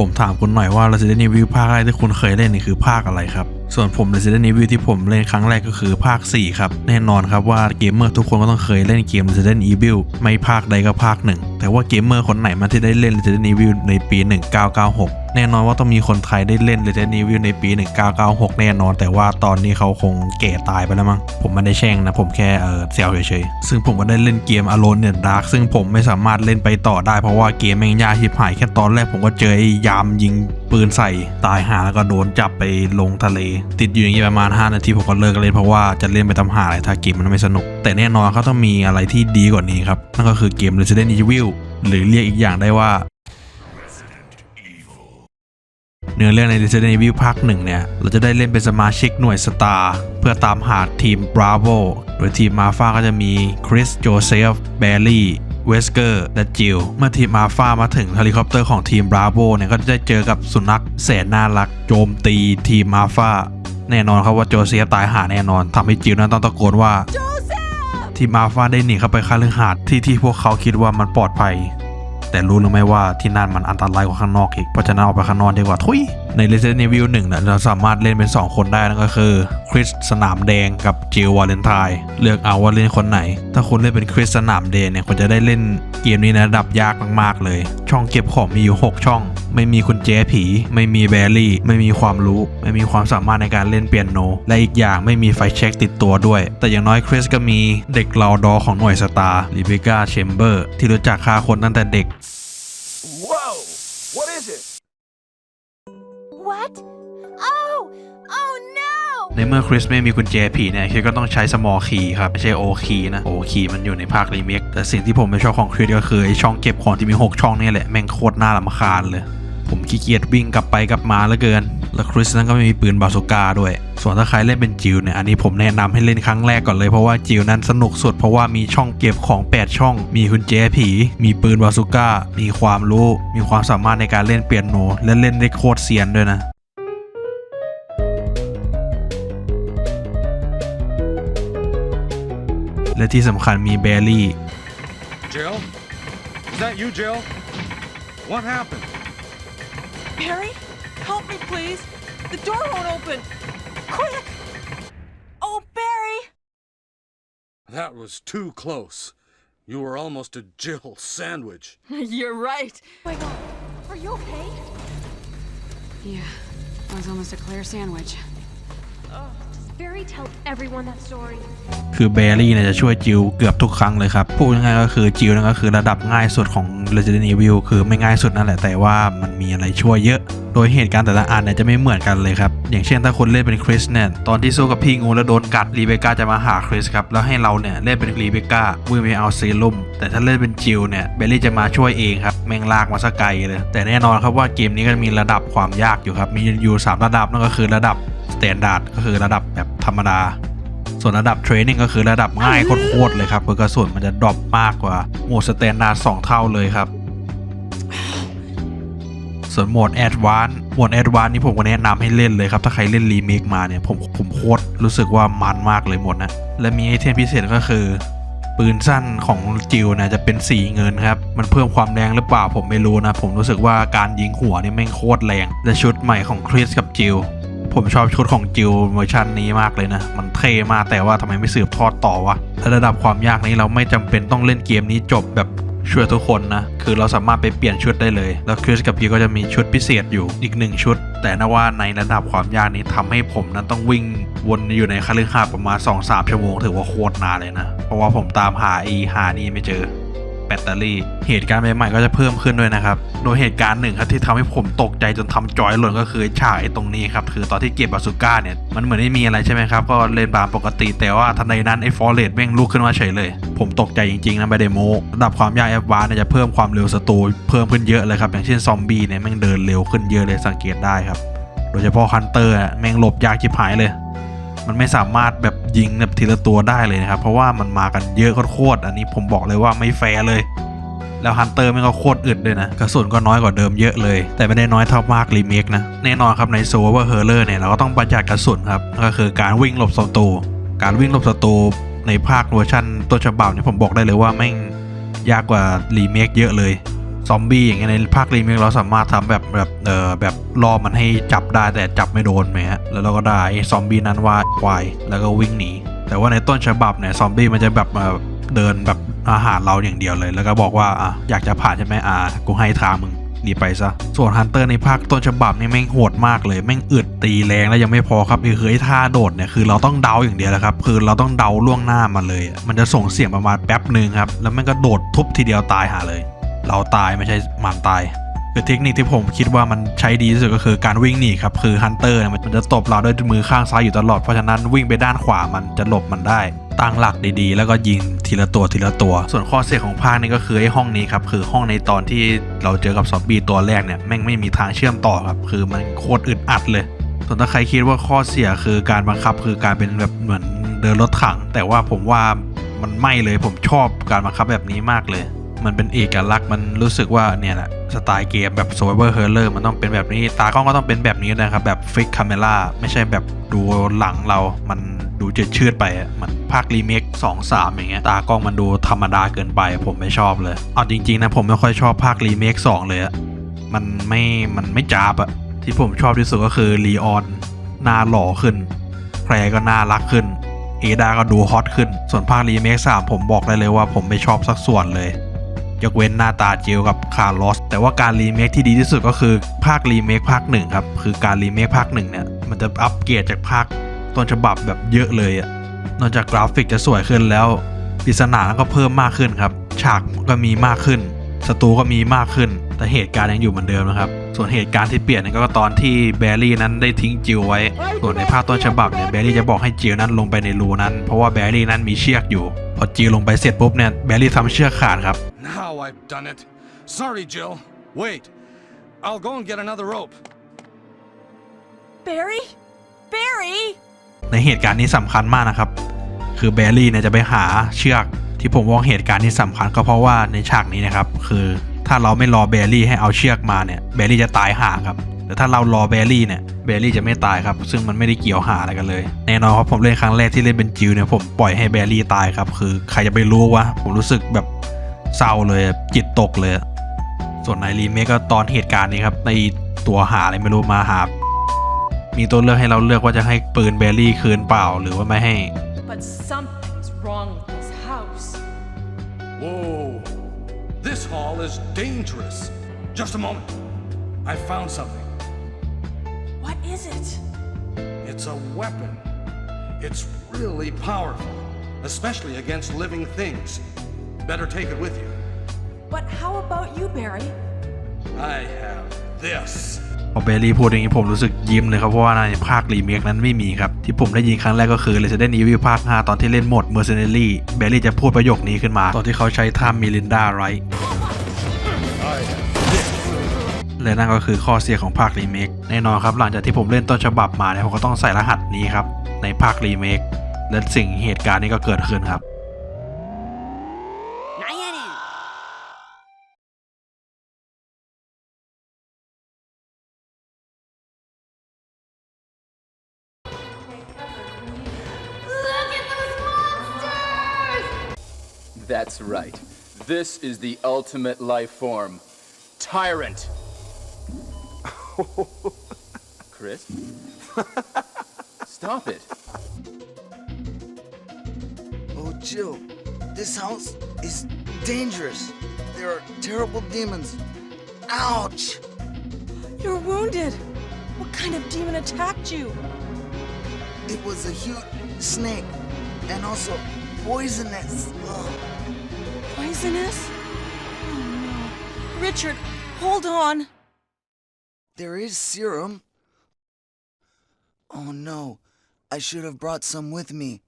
ผมถามคุณหน่อยว่า Resident Evil ภาคแรกที่คุณเคยเล่นนี่คือภาคอะไรครับ ส่วนผม Resident Evil ที่ผมเล่นครั้งแรกก็คือภาค 4 ครับ แน่นอนครับว่าเกมเมอร์ทุกคนก็ต้องเคยเล่นเกม Resident Evil ไม่ภาคใดก็ภาคหนึ่ง แต่ว่าเกมเมอร์คนไหนมาที่ได้เล่น Resident Evil ในปี 1996 แน่นอนว่าต้องมีคนไทยได้เล่น Resident Evil ในปี 1996 แน่นอน แต่ว่าตอนนี้เขาคงแก่ตายไปแล้วมั้งผมไม่ได้แช่งนะผมแค่เออเซลเฉยๆซึ่งผมก็ได้เล่นเกม Alone in the Dark ซึ่งผมไม่สามารถเล่นไปต่อได้เพราะว่าเกมแม่งยากชิบหายแค่ตอนแรกผมก็เจอไอ้ยามยิง ปืนใส่ตายหาแล้วก็โดนจับไปลงทะเล ติดอยู่อย่างนี้ประมาณ 5 นาทีผมก็เลิกเล่นเพราะว่าจะเล่นไปทำหาอะไรถ้าเกมมันไม่สนุก แต่แน่นอนเขาต้องมีอะไรที่ดีกว่านี้ครับ นั่นก็คือเกม Resident Evil หรือเรียกอีกอย่างได้ว่าเนื้อเรื่องใน Resident Evil ภาคหนึ่งเนี่ย เราจะได้เล่นเป็นสมาชิกหน่วยสตาร์เพื่อตามหาทีม Bravo โดยทีมมาฟาก็จะมีคริสโจเซฟแบลลี่ เวสเกอร์และจิลเมื่อทีมมาฟามาถึงเฮลิคอปเตอร์ของทีม Bravo เนี่ยก็จะได้เจอกับสุนัขแสนน่ารัก โจมตีทีมมาฟาแน่นอนครับว่าโจเซฟตายหาแน่นอนทำให้จิลนั้นต้องตะโกนว่าทีมมาฟาได้หนีเข้าไปคาลือหาดที่ที่พวกเขาคิดว่ามันปลอดภัย แต่รู้หรือไม่ว่าที่นั่นมันอันตรายกว่าข้างนอกอีก เพราะฉะนั้นออกไปข้างนอกดีกว่าทุย ใน Resident Evil 1เนี่ยเราสามารถเล่นเป็น 2 คนได้นั่นก็คือคริสสนามแดงกับจิลวาเลนไทน์เลือกเอาว่าเล่นคนไหน ถ้าคุณเล่นเป็นคริสสนามแดงเนี่ยคุณจะได้เล่นเกมนี้ในระดับยากมากๆเลย ช่องเก็บของมีอยู่ 6 ช่อง ไม่มีคุณแจผี ไม่มีแบรี่ ไม่มีความรู้ ไม่มีความสามารถในการเล่นเปียโน และอีกอย่างไม่มีไฟเช็คติดตัวด้วย แต่อย่างน้อยคริสก็มีเด็กราวดอของหน่วยสตาร์ลิเบกาเชมเบอร์ที่รู้จักฆ่าคนตั้งแต่เด็ก Whoa! What is it? What? Oh! Oh no! ในเมื่อคริสไม่มีกุญแจผีเนี่ยคริสก็ต้องใช้ small key ครับ ไม่ใช่ O key นะ O key มันอยู่ในภาครีเมคแต่สิ่งที่ผมไม่ชอบของคริสก็คือไอช่องเก็บของที่มี 6 ช่องนี่แหละ แม่งโคตรน่าลำคาญเลย ผมขี้เกียจวิ่งกลับไปกลับมาเหลือเกิน แล้วคริสนั้นก็ไม่มีปืนบาซูก้าด้วย ส่วนถ้าใครเล่นเป็นจิวเนี่ย อันนี้ผมแนะนำให้เล่นครั้งแรกก่อนเลยเพราะว่าจิวนั้นสนุกสุดเพราะว่ามีช่องเก็บของ 8 ช่อง มีกุญแจผี มีปืนบาซูก้า มีความรู้ มีความสามารถในการเล่นเปียโน และเล่นได้โคตรเซียนด้วยนะและที่สำคัญมีแบรี่ Jill? Is that you, Jill? What happened? Barry, help me, please. The door won't open. Quick! Oh, Barry! That was too close. You were almost a Jill sandwich. You're right. Oh my god. Are you okay? Yeah, I was almost a Claire sandwich. Does คือแบรี่เนี่ยจะช่วยจิวเกือบทุกครั้งเลยครับ พูดง่ายๆก็คือจิวนั่นก็คือระดับง่ายสุดของ Resident Evil คือไม่ง่ายสุดนั่นแหละแต่ว่ามันมีอะไรช่วยเยอะ โดยเหตุการณ์แต่ละอันเนี่ยจะไม่เหมือนกันเลยครับ อย่างเช่นถ้าคนเล่นเป็นคริสเนี่ยตอนที่สู้กับพี่งูแล้วโดนกัดรีเบคก้าจะมาหาคริสครับแล้วให้เราเนี่ยเล่นเป็นรีเบคก้าวิ่งไปเอาเซรุ่มแต่ถ้าเล่นเป็นจิวเนี่ยเบลลี่จะมาช่วยเองครับแม่งลากมาสกไกลเลยแต่แน่นอนครับว่าเกมนี้ก็มีระดับความยากอยู่ครับมีอยู่สามระดับนั่นก็คือระดับ แตนดาร์ดก็คือระดับแบบธรรมดา ส่วนระดับเทรนนิ่งก็คือระดับง่ายโคตรเลยครับคือกระสุนมันจะดรอปมากกว่าโหมดสแตนดาร์ด2เท่าเลยครับ ส่วนโหมดแอดวานโหมดแอดวานนี่ผมก็แนะนำให้เล่นเลยครับ ถ้าใครเล่นรีเมคมาเนี่ยผมผมโคตรรู้สึกว่ามันมากเลยหมดนะ และมีไอเทมพิเศษก็คือปืนสั้นของจิวนะจะเป็นสีเงินครับ มันเพิ่มความแรงหรือเปล่าผมไม่รู้นะ ผมรู้สึกว่าการยิงหัวนี่แม่งโคตรแรง และชุดใหม่ของคริสกับจิว ผมชอบชุดของจิวเวอร์ชันนี้มากเลยนะ มันเท่มากแต่ว่าทำไมไม่สืบทอดต่อวะและระดับความยากนี้เราไม่จำเป็นต้องเล่นเกมนี้จบแบบช่วยทุกคนนะ คือเราสามารถไปเปลี่ยนชุดได้เลย แล้วคริสกับพีก็จะมีชุดพิเศษอยู่อีกหนึ่งชุด แต่นะว่าในระดับความยากนี้ทำให้ผมนั้นต้องวิ่งวนอยู่ในคฤหาสน์ประมาณ 2-3 ชั่วโมงถือว่าโคตรนานเลยนะ เพราะว่าผมตามหาอีหานี่ไม่เจอ แบตเตอรี่ เหตุการณ์ใหม่ๆก็จะเพิ่มขึ้นด้วยนะครับ โดยเหตุการณ์หนึ่งครับที่ทำให้ผมตกใจจนทำจอยหล่นก็คือฉากไอ้ตรงนี้ครับคือตอนที่เก็บบาซูก้าเนี่ยมันเหมือนไม่มีอะไรใช่ไหมครับก็เล่นตามปกติ แต่ว่าทันใดนั้นไอ้ฟอร์เรสแม่งลุกขึ้นมาเฉยเลย ผมตกใจจริงๆนะไม่ได้โมระดับความยากแอดวานซ์เนี่ยจะเพิ่มความเร็วศัตรูเพิ่มขึ้นเยอะเลยครับอย่างเช่นซอมบี้เนี่ยแม่งเดินเร็วขึ้นเยอะเลยสังเกตได้ครับโดยเฉพาะฮันเตอร์อะแม่งหลบยากชิบหายเลย มันไม่สามารถแบบยิงแบบทีละตัวได้เลยนะครับ เพราะว่ามันมากันเยอะโคตรอันนี้ผมบอกเลยว่าไม่แฟร์เลย แล้วฮันเตอร์มันก็โคตรอึดด้วยนะกระสุนก็น้อยกว่าเดิมเยอะเลย แต่ไม่ได้น้อยเท่ามากรีเมคนะแน่นอนครับในโซเวอร์เฮอร์เลอร์เนี่ยเราก็ต้องประหยัดกระสุนครับก็คือการวิ่งหลบศัตรูการวิ่งหลบศัตรูในภาคเวอร์ชันต้นฉบับเนี่ยผมบอกได้เลยว่าแม่งยากกว่ารีเมคเยอะเลย ซอมบี้อย่างเงี้ยในภาครีเมคเราสามารถทำแบบแบบเออแบบล่อมันให้จับได้แต่จับไม่โดนไหมฮะแล้วเราก็ได้ซอมบี้นั้นว่าควายแล้วก็วิ่งหนีแต่ว่าในต้นฉบับเนี่ยซอมบี้มันจะแบบมาเดินแบบอาหารเราอย่างเดียวเลย แล้วก็บอกว่าอะอยากจะผ่านใช่ไหมอะกูให้ทางมึงรีไปซะ ส่วนฮันเตอร์ในภาคต้นฉบับนี่แม่งโหดมากเลย แม่งอึดตีแรงแล้วยังไม่พอครับไอ้เฮ้ท่าโดดเนี่ยคือเราต้องเดาอย่างเดียวแหละครับ คือเราต้องเดาล่วงหน้ามันเลย มันจะส่งเสียงประมาณแป๊บหนึ่งครับ แล้วแมันก็โดดทุบทีเดียวตายหาเลย เราตายไม่ใช่มันตายคือเทคนิคที่ผมคิดว่ามันใช้ดีที่สุดก็คือการวิ่งหนีครับ คือฮันเตอร์เนี่ยมันจะตบเราด้วยมือข้างซ้ายอยู่ตลอด เพราะฉะนั้นวิ่งไปด้านขวามันจะหลบมันได้ตั้งหลักดีๆ แล้วก็ยิงทีละตัวทีละตัว ส่วนข้อเสียของภาคนี้ก็คือไอ้ห้องนี้ครับ คือห้องในตอนที่เราเจอกับซอมบี้ตัวแรกเนี่ยแม่งไม่มีทางเชื่อมต่อครับ คือมันโคตรอึดอัดเลย ส่วนถ้าใครคิดว่าข้อเสียคือการบังคับคือการเป็นแบบเหมือนเดินรถถัง แต่ว่าผมว่ามันไม่เลยผมชอบการบังคับแบบนี้มากเลย มันเป็นเอกลักษณ์มันรู้สึกว่าเนี่ยแหละสไตล์เกมแบบ Survivor Horror มันต้องเป็นแบบนี้ ตากล้องก็ต้องเป็นแบบนี้นะครับ แบบฟิกคาเมล่าไม่ใช่แบบดูหลังเรา มันดูเจืดชืดไปอะมันภาครีเมค2 3อย่างเงี้ยตากล้องมันดูธรรมดาเกินไป ผมไม่ชอบเลย เอาจริงๆนะผมไม่ค่อยชอบภาครีเมค2เลยอะมันไม่มันไม่จ้าบอะที่ผมชอบที่สุดก็คือลีออนหน้าหล่อขึ้นแพรก็น่ารักขึ้นเอดาก็ดูฮอตขึ้น ส่วนภาครีเมค3ผมบอกได้เลยว่าผมไม่ชอบสักส่วนเลย ยกเว้นหน้าตาเจลกับคาร์ลอสแต่ว่าการรีเมคที่ดีที่สุดก็คือภาครีเมคภาคหนึ่งครับ คือการรีเมคภาคหนึ่งเนี่ย มันจะอัปเกรดจากภาคต้นฉบับแบบเยอะเลยอะนอกจากกราฟิกจะสวยขึ้นแล้วปริศนาก็เพิ่มมากขึ้นครับ ฉากก็มีมากขึ้นศัตรูก็มีมากขึ้น แต่เหตุการณ์ยังอยู่เหมือนเดิมนะครับ ส่วนเหตุการณ์ที่เปลี่ยนก็ตอนที่แบรี่นั้นได้ทิ้งจิลไว้ ส่วนในภาคต้นฉบับเนี่ยแบรี่จะบอกให้จิลนั้นลงไปในรูนั้น เพราะว่าแบรี่นั้นมีเชือกอยู่ อจิลลงไปเสร็จปุ๊บเนี่ยแบรี่ทำเชือกขาดครับ Now I've done it. Sorry, Jill. Wait. I'll go and get another rope. Barry? Barry? ในเหตุการณ์นี้สำคัญมากนะครับ คือแบรี่เนี่ยจะไปหาเชือกที่ผมว่าเหตุการณ์ที่สำคัญก็เพราะว่าในฉากนี้นะครับ คือถ้าเราไม่รอแบรี่ให้เอาเชือกมาเนี่ยแบรี่จะตายห่าครับแต่ถ้าเรารอแบรี่เนี่ยแบรี่จะไม่ตายครับ ซึ่งมันไม่ได้เกี่ยวหาอะไรกันเลย แน่นอนครับผมเล่นครั้งแรกที่เล่นเป็นจิวเนี่ยผมปล่อยให้แบรี่ตายครับ คือใครจะไปรู้วะผมรู้สึกแบบเศร้าเลยจิตตกเลย ส่วนในรีเมคก็ตอนเหตุการณ์นี้ครับในตัวหาอะไรไม่รู้มาหา มีตัวเลือกให้เราเลือกว่าจะให้ปืนแบรี่คืนเปล่าหรือว่าไม่ให้ But something's wrong with this house. Whoa. This hall is dangerous. Just a moment. I found something. What is it? It's a weapon. It's really powerful, especially against living things. Better take it with you. But how about you, Barry? I have this. พอเบลลี่พูดอย่างนี้ผมรู้สึกยิ้มเลยครับเพราะว่าในภาครีเมคนั้นไม่มีครับ ที่ผมได้ยินครั้งแรกก็คือ Resident Evil ภาค 5 ตอนที่เล่นโหมด Mercenary เบลลี่จะพูดประโยคนี้ขึ้นมา ตอนที่เขาใช้ท่ามิลินดาไร และนั่นก็คือข้อเสียของภาครีเมคแน่นอนครับหลังจากที่ผมเล่นต้นฉบับมาเนี่ยผมก็ต้องใส่รหัสนี้ครับในภาครีเมคและสิ่งเหตุการณ์นี้ก็เกิดขึ้นครับ Look at those monsters! That's right. This is the ultimate life form. Tyrant. Chris? Stop it. Oh, Jill, this house is dangerous. There are terrible demons. Ouch! You're wounded. What kind of demon attacked you? It was a huge snake and also poisonous. Ugh. Poisonous? Oh no. Richard, hold on. There is serum. Oh no, I should have brought some with me.